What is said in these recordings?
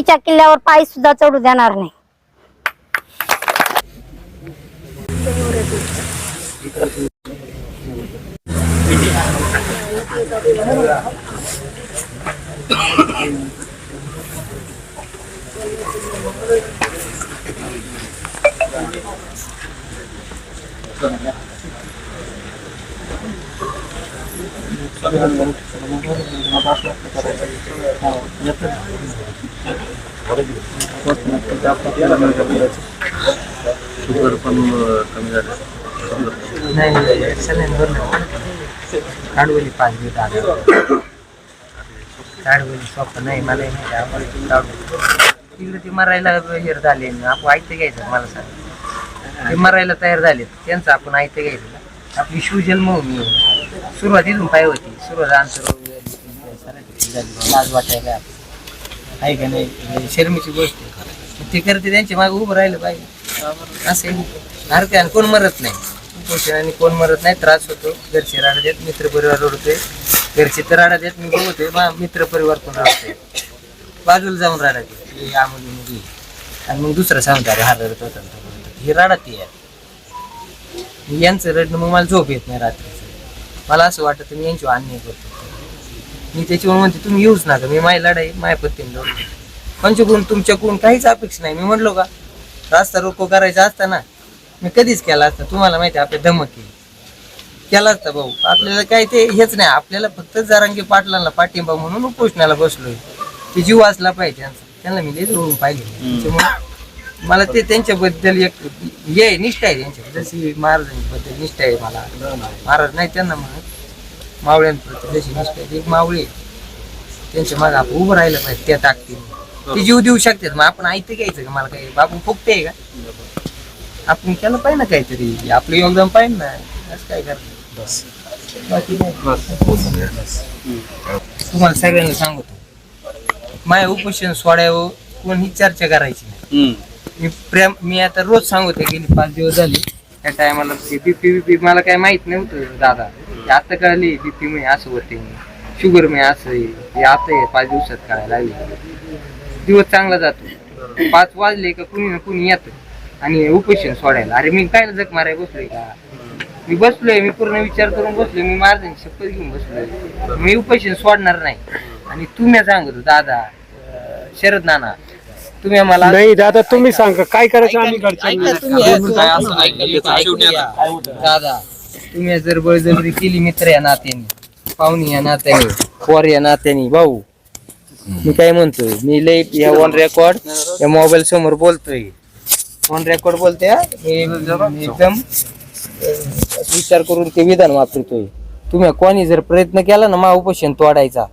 देवीच्या किल्ल्यावर पाय सुद्धा चढू देणार नाही. शुगर पण कमी झालं. नाही सलाईन काढवली पाच दिवस आला काढवली स्वप्न नाही मला नाही माहिती आम्हाला तिकडे ते मरायला हे झाले. आपण ऐकते घ्यायचं मला सांग. ते मरायला तयार झाले त्यांचं आपण ऐकते घ्यायचं आपली शिवजन्म होऊन सुरुवातीतून पाय होती. सुरुवात आमचं लाज वाटायला. आहे का नाही? शर्मीची गोष्ट आहे. ते करते त्यांच्या मागे उभं राहिलं पाहिजे. असं आहे. आणि कोण मरत नाही. उपोषणाने कोण मरत नाही त्रास होतो. घरचे राडा देत मित्र परिवार रडतोय घरचे तर राडा देत मी बघतोय मा मित्र परिवार पण रडतोय. बाजूला जाऊन राडा देत. हे आम्हाला मुली आणि मग दुसरं सांगता अरे हा रडत होता रडत होता. हे राडा ते आहे. यांचं रडणं मग मला झोप येत नाही रात्रीचं. मला असं वाटतं मी यांची अन्याय करतो. मी त्याच्यावर म्हणते तुम्ही येऊच नका. मी माझी लढाई माझ्या पत्तीने लढतो पंचगुण तुमच्याकडून काहीच अपेक्षा नाही. मी म्हणलो का रास्ता रोको करायचा असता ना मी कधीच केला असता. तुम्हाला माहिती आहे, आपल्या धमक केली केला असता भाऊ. आपल्याला काय ते हेच नाही. आपल्याला फक्त जारांगी पाटलांना पाठिंबा म्हणून उपोषणाला बसलोय. ते जीव वाचला पाहिजे. त्यांचा त्यांना मी लई रोवून पाहिले. त्याच्यामुळे मला ते त्यांच्याबद्दल एक हे आहे, निष्ठा आहे त्यांच्या जशी महाराजांबद्दल निष्ठा आहे मला. महाराज नाही त्यांना म्हणत. मावळ्यांप्रती जशी निष्ठा आहे एक मावळे आहे. त्यांच्या मागे आपण उभं राहिलं पाहिजे त्या ताकदीने. ते जीव देऊ शकतात. मग आपण ऐकते घ्यायचं का? मला काही बापू फुकते का? आपण केलं पाहिजे ना काहीतरी. आपलं योगदान पाहिजे ना. असं काय करत. तुम्हाला सगळ्यांना सांगतो. माझ्या उपोषण सोडावं कोणी चर्चा करायची नाही. मी प्रेम मी आता रोज सांगतो गेली पाच दिवस झाले. त्या टायमाला बीपी बीपी मला काय माहीत नव्हतं दादा. ते आता कळली बीपी मी असं होते शुगर मी असं आहे. हे आता आहे पाच दिवसात कळायला लागले. दिवस चांगला जातो. पाच वाजले का कुणी ना कुणी येतं. आणि उपोषण सोडायला. अरे मी काय जग माराय बसलोय का? मी बसलोय मी पूर्ण विचार करून बसलोय. मी महाराजांची शपथ घेऊन बसलोय. मी उपोषण सोडणार नाही. आणि तुम्ही सांगतो दादा शरद नाना तुम्ही मला नाही दादा तुम्ही सांगा काय करायचं आम्ही ऐका घरच्या तुम्ही, काय असं नाही, ऐका, त्याचं ऐकून शेवटी घ्या. दादा तुम्ही जर बळजबरी केली मित्र या नात्याने पाहुणी या नात्याने पोर या नात्याने भाऊ मी काय म्हणतोय मी लई या वन रेकॉर्ड या मोबाईल समोर बोलतोय. वन रेकॉर्ड बोलतोय हा. मी मी एकदम अं, विचार करून ते विधान वापरतोय. तुम्ही कोणी जर प्रयत्न केला ना मा उपोषण तोडायचा.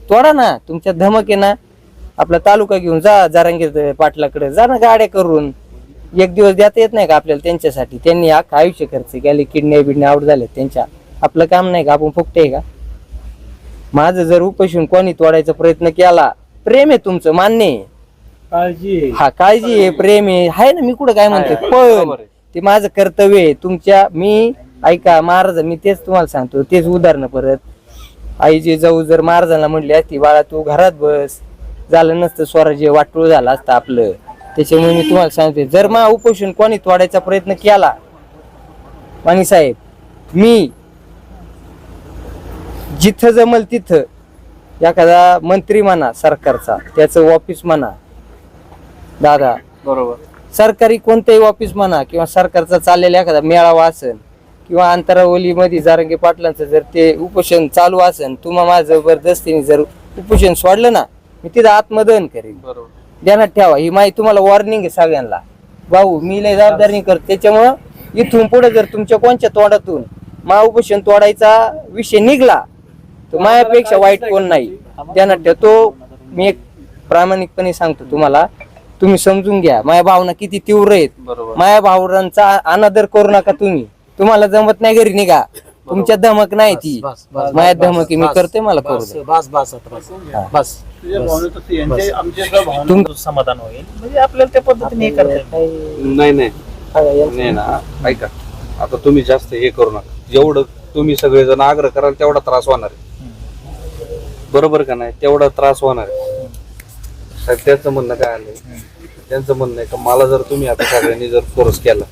तोडा ना तुमच्या धमक आहे ना आपला तालुका घेऊन जा जारांगीर पाटलाकडे जा ना गाड्या करून. एक दिवस देता येत नाही का आपल्याला त्यांच्यासाठी? त्यांनी अख्खं आयुष्य खर्च केले किडने बिडणे आउट झाले त्यांच्या. आपलं काम नाही का? आपण फुकटे का? माझं जर उपोषण कोणी तोडायचा प्रयत्न केला प्रेम आहे तुमचं मान्य आहे. काळजी हा काळजी आहे प्रेम आहे. हाय ना मी कुठं काय म्हणते पण ते माझं कर्तव्य आहे. तुमच्या मी ऐका महाराज मी तेच तुम्हाला सांगतो. तेच उदाहरण परत. आई जे जाऊ जर महाराजांना म्हणली असती बाळा तू घरात बस. झालं नसतं स्वराज्य वाटूळ झालं असतं आपलं. त्याच्यामुळे मी तुम्हाला सांगते जर मा उपोषण कोणी तोडायचा प्रयत्न केला मानी साहेब मी जिथं जमल तिथं एखादा मंत्री म्हणा सरकारचा त्याचं ऑफिस म्हणा दादा बरोबर. सरकारी कोणतंही ऑफिस म्हणा किंवा सरकारचा चाललेला एखादा मेळावा असेल किंवा अंतरावलीमध्ये जारंगे पाटलांचं जर ते उपोषण चालू असेल तुम्हा माझं जबरदस्तीने जर उपोषण सोडलं ना मी तिथं आत्मदहन करेन. बरोबर. ध्यानात ठेवा. ही माहिती तुम्हाला वॉर्निंग आहे सगळ्यांना. भाऊ मी लय जबाबदारी करतो. त्याच्यामुळं इथून पुढे जर तुमच्या कोणच्या तोंडातून मा उपोषण तोडायचा विषय निघला तर माझ्यापेक्षा वाईट कोण नाही. ध्यानात ठेवा. तो मी एक प्रामाणिकपणे सांगतो तुम्हाला. तुम्ही समजून घ्या. माझ्या भावना किती तीव्र आहेत. बरोबर. माझ्या भावनांचा अनादर करू नका तुम्ही. तुम्हाला जमत नाही घरी निघा. तुमच्या धमक नाही ती. माझ्या धमक आहे, मी करते मला करू द्या. बस बस आता बस. बस तुम- समाधान होईल? म्हणजे आपल्याला त्या पद्धतीने हे करता येईल. नाही नाही. नाही ना ऐका. आता तुम्ही जास्त हे करू नका. जेवढं तुम्ही सगळेजण आग्रह कराल तेवढा त्रास होणार आहे. बरोबर का नाही? तेवढा त्रास होणार आहे. साहेब त्यांचं म्हणणं काय आलंय? त्यांचं म्हणणं आहे का मला जर तुम्ही आता सगळ्यांनी जर फोर्स केला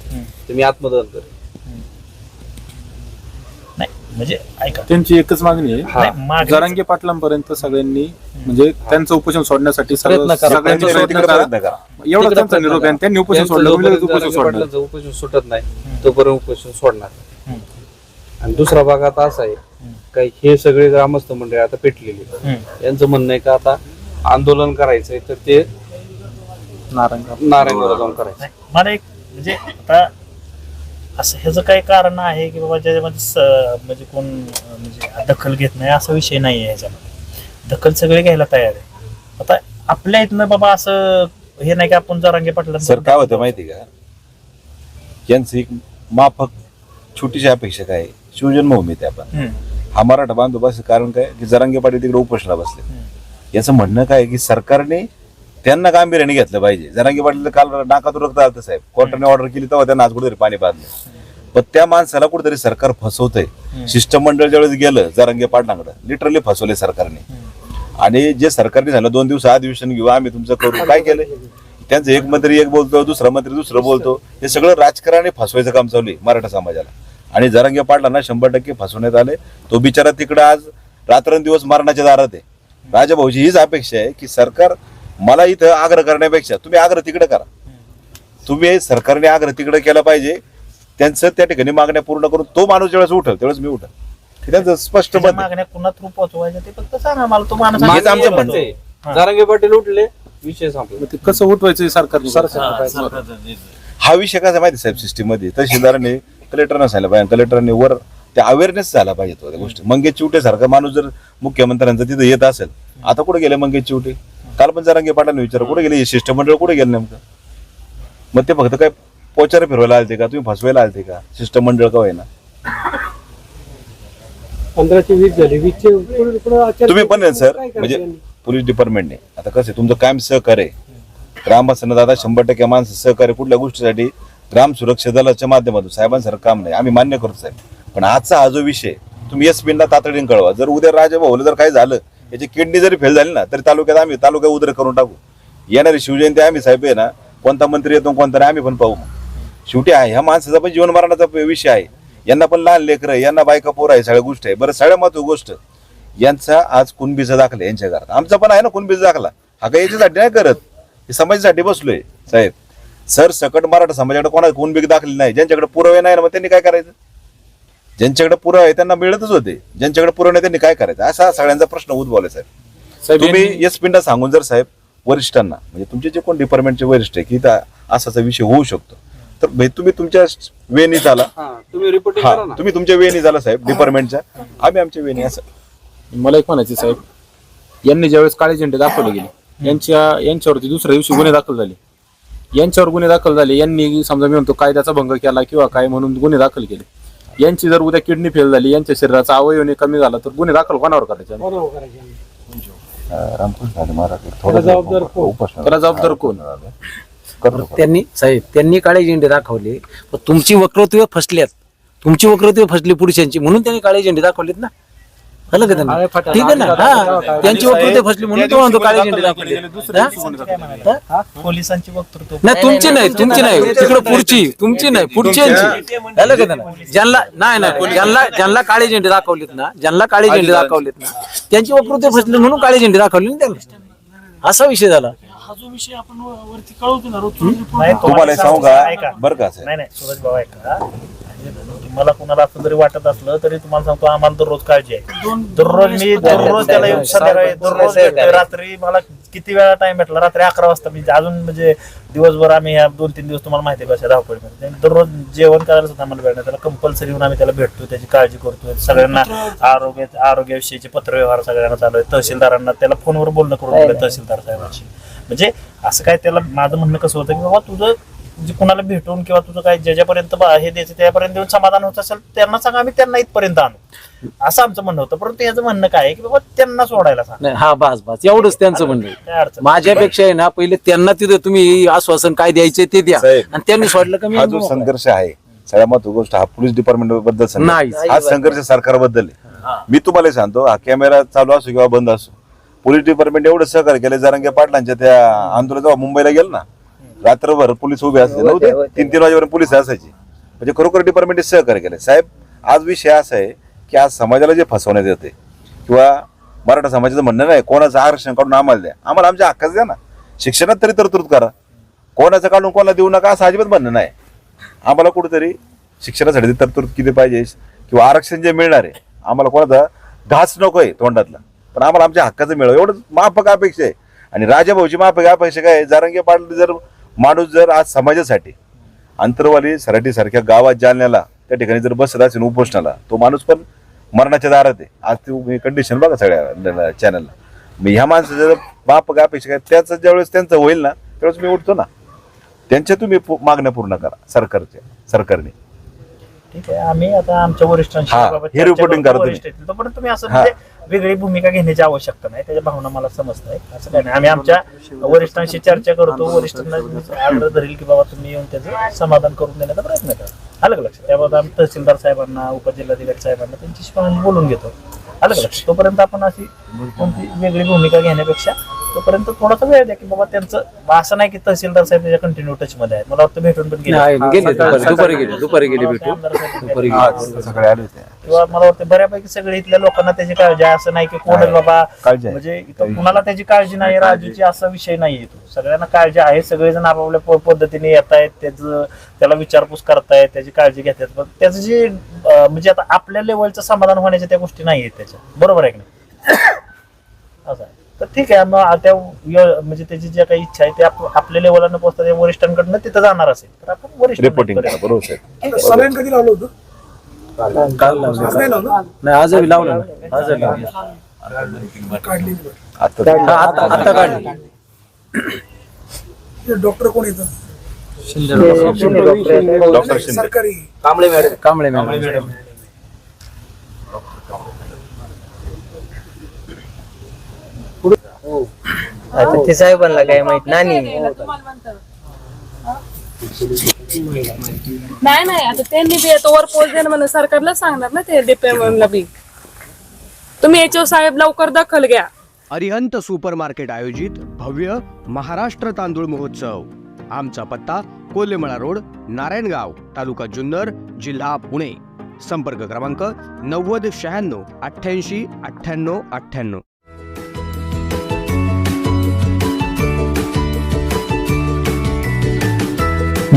तर मी आत्मदहन करेन. म्हणजे ऐका. त्यांची एकच मागणी आहे. नाही, मागणीच- जरांगे पाटलांपर्यंत सगळ्यांनी म्हणजे त्यांचं उपोषण सोडण्यासाठी सर्व- प्रयत्न करा. सगळ्यांचा प्रयत्न प्रयत्न करा. करा. प्रयत्न करा. एवढा तिकडे त्यांचा प्रयत्न निरोप आहे आणि त्यांनी उपोषण त्यांचं सोडलं. म्हणजे उपोषण जरांगे सोडणार पाटलांचं उपोषण सुटत नाही. तोपर्यंत उपोषण सोडणार आणि दुसरा भाग आता असा आहे का हे सगळे ग्रामस्थ मंडळी आता पेटलेली आहेत. यांचं म्हणणं आहे का आता आंदोलन करायचंय तर ते नारायणगावला जाऊन करायचं नाही, मला एक म्हणजे आता असं ह्याचं काही कारण आहे की बाबा ज्याच्यामध्ये स- म्हणजे कोण म्हणजे दखल घेत नाही असा विषय नाही आहे ह्याच्यामध्ये. दखल सगळे घ्यायला तयार आहे. आता आपल्या इथनं बाबा असं हे नाही की आपण जरांगे पाटला सर काय होतं माहिती का? यांचं एक माफक छोटीशी अपेक्षा काय? शिवजन्मभूमी ते आपण. हा मराठा बांधव बस कारण काय? की जरांगे पाटील तिकडे उपोषणा बसले. याचं म्हणणं काय की सरकारने त्यांना गांभीर्याने घेतलं पाहिजे. जरांगे पाटील काल नाकातून रक्त आलं साहेब. कोर्टाने ऑर्डर केली तेव्हा त्यांना आज कुठेतरी पाणी पाजलं. पण त्या माणसाला कुठेतरी सरकार फसवतंय. शिष्टमंडळ ज्यावेळेस गेलं जरांगे पाटलांकडे लिटरली फसवले सरकारने. आणि जे सरकारने झालं दोन दिवस अधिवेशन घेऊ आम्ही तुमचं करू. काय केलं? त्यांचं एक मंत्री एक बोलतो दुसरा मंत्री दुसरं बोलतो. हे सगळं राजकारणी फसवायचं काम चालू आहे मराठा समाजाला. आणि जरांगे पाटलांना शंभर टक्के फसवण्यात आले. तो बिचारा तिकडं आज रात्रंदिवस मरणाच्या दारात आहे. राजाभाऊची हीच अपेक्षा आहे की सरकार मला इथं आग्रह करण्यापेक्षा तुम्ही आग्रह तिकडे करा. तुम्ही सरकारने आग्रह तिकडे केला पाहिजे. त्यांचं त्या ठिकाणी मागण्या पूर्ण करून तो माणूस ज्यावेळेस उठल त्यावेळेस मी उठल. त्यांचं स्पष्ट. मागण्या कुणा थ्रू पोहोचवायच्या ते फक्त सांगा मला तो माणूस हेच आहे. आमचं म्हणणं आहे. जारांगे पाटील उठले विषय संपला. मग ते कसं उठवायचं सरकार हा, हा विषय कसा आहे माहिती आहे साहेब सिस्टीममध्ये तहसीलदाराने कलेक्टरना सांगितलं पाहिजे. कलेक्टरने वर त्या अवेअरनेस झाला पाहिजे तो त्या गोष्टी. मंगेश चिवटे सारखा माणूस जर मुख्यमंत्र्यांचा तिथं येत असेल आता कुठे गेले मंगेश चिवटे? काल पण जरांगे पाटलांनी विचार कुठे गेले हे शिष्टमंडळ कुठे गेलं नेमकं? मग ते फक्त काय पोचार फिरवायला आलते का? तुम्ही फसवायला आलते का? शिष्टमंडळ का होईना? पंधराशे वीस झाले. वीसचे तुम्ही पण आहे सर. म्हणजे पोलीस डिपार्टमेंटने. आता कसं आहे, तुमचं कायम सहकार्य आहे. ग्रामस्थांना दादा शंभर टक्के माणसं सहकार्य कुठल्या गोष्टीसाठी? ग्राम सुरक्षा दलाच्या माध्यमातून. साहेबांसारखं काम नाही. आम्ही मान्य करतो साहेब. पण आजचा हा जो विषय तुम्ही एस पिंडा तातडीने कळवा. जर उद्या राजाभाऊला जर काही झालं याची किडनी जरी फेल झाली ना तरी तालुक्यात आम्ही तालुक्यात उदर करून टाकू. येणारी शिवजयंती आम्ही साहेब आहे ना कोणता मंत्री येतो कोणता नाही आम्ही पण पाहू शेवटी आहे ह्या माणसाचा पण जीवन मरणाचा विषय आहे. यांना पण लहान लेकरं आहे, यांना बायका पोर आहे सगळ्या गोष्टी आहे. बरं सगळ्या महत्त्व गोष्ट यांचा आज कुणबीचा दाखला यांच्या घरात. आमचा पण आहे ना कुणबीचा दाखला. हा काही याच्यासाठी नाही करत. हे समाजासाठी बसलोय साहेब. सर सकट मराठा समाजाकडे कोणाला कुणबी दाखली नाही. ज्यांच्याकडे पुरावे नाही ना मग त्यांनी काय करायचं? ज्यांच्याकडे पुरावे आहे त्यांना मिळतच होते. ज्यांच्याकडे पुरावे नाही त्यांनी काय करायचं? असा सगळ्यांचा प्रश्न उद्भवला साहेब. साहेब तुम्ही एस पिंडा सांगून जर साहेब वरिष्ठांना म्हणजे तुमचे जे कोण डिपार्टमेंटचे वरिष्ठ आहे की असाचा विषय होऊ शकतो. तर भाई तुम्ही तुमच्या वेनी झाला. हा तुम्ही रिपोर्टिंग करा ना. तुम्ही तुमच्या वेनी झाला साहेब डिपार्टमेंटच्या आम्ही आमच्या वेनी असं. मला एक म्हणायचे साहेब. यांनी ज्यावेळेस काळे झेंडे दाखवले गेले यांच्या यांच्यावरती दुसऱ्या दिवशी गुन्हे दाखल झाले. यांच्यावर गुन्हे दाखल झाले यांनी समजा मी म्हणतो कायद्याचा भंग केला किंवा काय म्हणून गुन्हे दाखल केले. यांची जर उद्या किडनी फेल झाली यांच्या शरीराचा अवयवने कमी झाला तर गुन्हे दाखल कोणावर करायचे रामकृष्ण थोडं उपोषण- त्याला जबाबदार कोण? करतो. त्यांनी साहेब त्यांनी काळे झेंडे दाखवले पण तुमची वक्तव्य फसल्यात तुमची वक्तव्य फसली पुरुषांची म्हणून त्यांनी काळे झेंडे दाखवलेत ना. आलं का त्यांना. ठीक आहे ना? हा. त्यांची वक्तव्य फसली म्हणून तो म्हणतो काळे झेंडे दाखवले हा? पोलिसांची वक्तृत्व. नाही तुमची नाही तुमची नाही. तिकडे पुढची तुमची नाही. पुढच्यांची आलं का त्यांना. ज्यांना नाही नाही ज्यांना ज्यांना काळे झेंडे दाखवलेत ना ज्यांना काळे झेंडे दाखवलेत ना त्यांची वक्तृत्व फसली म्हणून काळे झेंडे दाखवले ना त्यांना. असा विषय झाला. हा जो विषय आपण वरती कळवतो ना रोज तुम्हाला सांगू. का? बरं का साहेब नाही नाही सूरज भाऊ ऐका. मला कुणाला असं जरी वाटत असलं तरी तुम्हाला सांगतो आम्हाला दररोज काळजी आहे. दररोज मी दररोज त्याला येऊन संध्याकाळी दररोज भेटतोय. रात्री मला किती वेळा टाइम भेटला? रात्री अकरा वाजता मी अजून म्हणजे दिवसभर आम्ही ह्या दोन तीन दिवस तुम्हाला माहिती कशा धावपळीमध्ये. दररोज जेवण करायला सुद्धा आम्हाला भेटणार त्याला कंपल्सरी येऊन आम्ही त्याला भेटतो त्याची काळजी करतोय. सगळ्यांना आरोग्य आरोग्याविषयीचे पत्रव्यवहार सगळ्यांना चालू आहे तहसीलदारांना त्याला फोनवर बोलणं करून दिलं तहसीलदार साहेबांशी. म्हणजे असं काय त्याला माझं म्हणणं कसं होतं की बाबा तुझं म्हणजे कुणाला भेटून किंवा तुझं काय ज्याच्यापर्यंत हे द्यायचं त्यापर्यंत देऊन समाधान होत असेल त्यांना सांगा आम्ही त्यांना इथपर्यंत आणू. असं आमचं म्हणणं होतं. परंतु याचं म्हणणं काय आहे की बाबा त्यांना सोडायला सांग. नाही हा बस बस. एवढंच त्यांचं म्हणणं आहे. काय अडचण नाही. माझ्यापेक्षा आहे ना पहिले त्यांना तिथं तुम्ही आश्वासन काय द्यायचे ते द्या. साहेब, आणि त्यांनी सोडलं का मी हा जो संघर्ष आहे सगळ्यात महत्त्व गोष्ट हा पोलीस डिपार्टमेंटबद्दल संघर्ष. नाही. हा संघर्ष सरकारबद्दल आहे. मी तुम्हाला सांगतो हा कॅमेरा चालू असो किंवा बंद असो. पोलीस डिपार्टमेंट एवढं सहकार्य केलं जरांगे पाटलांच्या त्या आंदोलन जेव्हा मुंबईला गेलं ना. रात्रभर पोलीस उभे असते नव्हते. तीन तीन वाजेपर्यंत पोलीस असायचे. म्हणजे खरोखर डिपार्टमेंटने सहकार्य केलं. साहेब आज विषय असा आहे की आज समाजाला जे फसवण्यात येते किंवा मराठा समाजाचं म्हणणं नाही कोणाचं आरक्षण काढून आम्हाला द्या. आम्हाला आमच्या हक्काचं द्या ना. शिक्षणात तरी तरतूद करा. कोणाचं काढून कोणाला देऊ नका असं अजिबात म्हणणं नाही. आम्हाला कुठेतरी शिक्षणासाठी तरतूद किती पाहिजे किंवा आरक्षण जे मिळणार आहे आम्हाला कोणाचा घास नको आहे तोंडातला. पण आम्हाला आमच्या हक्काचं मिळव. एवढं माफक अपेक्षा आहे. आणि राजाभाऊची माफक अपेक्षा काय? जारंगे पाटील जर माणूस जर आज समाजासाठी अंतरवाली सराठीसारख्या गावात जालन्याला त्या ठिकाणी जर बसत असेल उपोषणाला तो माणूस पण मरणाच्या दारात आहे. आज ती कंडिशन बघा सगळ्या चॅनलला मी ह्या माणसाचं जर बाप काय अपेक्षा काय त्याचं ज्यावेळेस त्यांचं होईल ना त्यावेळेस मी उठतो ना. त्यांच्या तुम्ही मागण्या पूर्ण करा सरकारच्या सरकारने. ठीक आहे. आम्ही आता आमच्या वरिष्ठांशी हा, बाबा हे चर्चा reporting करतो करा तुम्ही. तोपर्यंत तुम्ही असं. म्हणजे वेगळी भूमिका घेण्याची आवश्यकता नाही. त्याच्या भावना मला समजत आहे असं काही नाही. आम्ही आमच्या वरिष्ठांशी चर्चा करतो. वरिष्ठांना आग्रह धरील की बाबा तुम्ही येऊन त्याचं समाधान करून देण्याचा प्रयत्न करा. आलं का लक्षात त्याबाबत आम्ही तहसीलदार साहेबांना उपजिल्हाधिकारी साहेबांना त्यांच्याशी पण आम्ही बोलून घेतो. आलं का लक्षात तोपर्यंत आपण अशी कोणती वेगळी भूमिका घेण्यापेक्षा तोपर्यंत थोडासा वेळ द्या की बाबा त्यांचं असं नाही की तहसीलदार साहेब त्याच्या कंटिन्यू टच मध्ये आहेत. मला वाटतं भेटून पण नाही, गेले गेले दुपारी दुपारी गेले दुपारी गेले मला भेटू वाटतं आमदार साहेब दुपारी गेले. गेले. सगळे आले होते. किंवा मला वाटतं बऱ्यापैकी सगळे इथल्या लोकांना त्याची काळजी आहे. असं नाही की कोण आहे. बाबा काळजी आहे. म्हणजे इथं कुणाला त्याची काळजी नाही राजूची असा विषय नाहीये तो. सगळ्यांना काळजी आहे. सगळेजण आपापल्या प- पद्धतीने येत आहेत. त्याचं त्याला विचारपूस करतायत त्याची काळजी घेतात. पण त्याचं जे अं, म्हणजे आता आपल्या लेवलचं समाधान होण्याच्या त्या गोष्टी नाही आहेत त्याच्या. बरोबर आहे की नाही? असं आहे. तर ठीक आहे मग त्या य- म्हणजे त्याची ज्या काही इच्छा आहे ते आप- आपल्या लेवलला न पोहोचता त्या वरिष्ठांकडनं तिथं जाणार असेल. तर आपण वरिष्ठ रिपोर्टिंग करा बरोबर साहेब सलाईन कधी लावलं होतं? काल लावलं. आज नाही लावलं? नाही आजही लावलं ना. आजही लावलं. काढली. आता हा, आता आता काढली. डॉक्टर कोण येतं डॉक्टर. शिंदे सरकारी. कांबळे मॅडम. आता ते साहेबांना काय माहीत नाही नाही नाही आता त्यांनी बी आता वर पोच देणं म्हणून सरकारला सांगणार ना ते डीपीएमला बी. तुम्ही याच्यावर साहेब लवकर दखल घ्या. अरिहंत सुपरमार्केट आयोजित भव्य महाराष्ट्र तांदूळ महोत्सव. आमचा पत्ता कोल्हेमळा रोड नारायणगाव तालुका जुन्नर जिल्हा पुणे. संपर्क क्रमांक नव्वद शहाण्णव अठ्ठ्याऐंशी अठ्ठ्याण्णव अठ्ठ्याण्णव.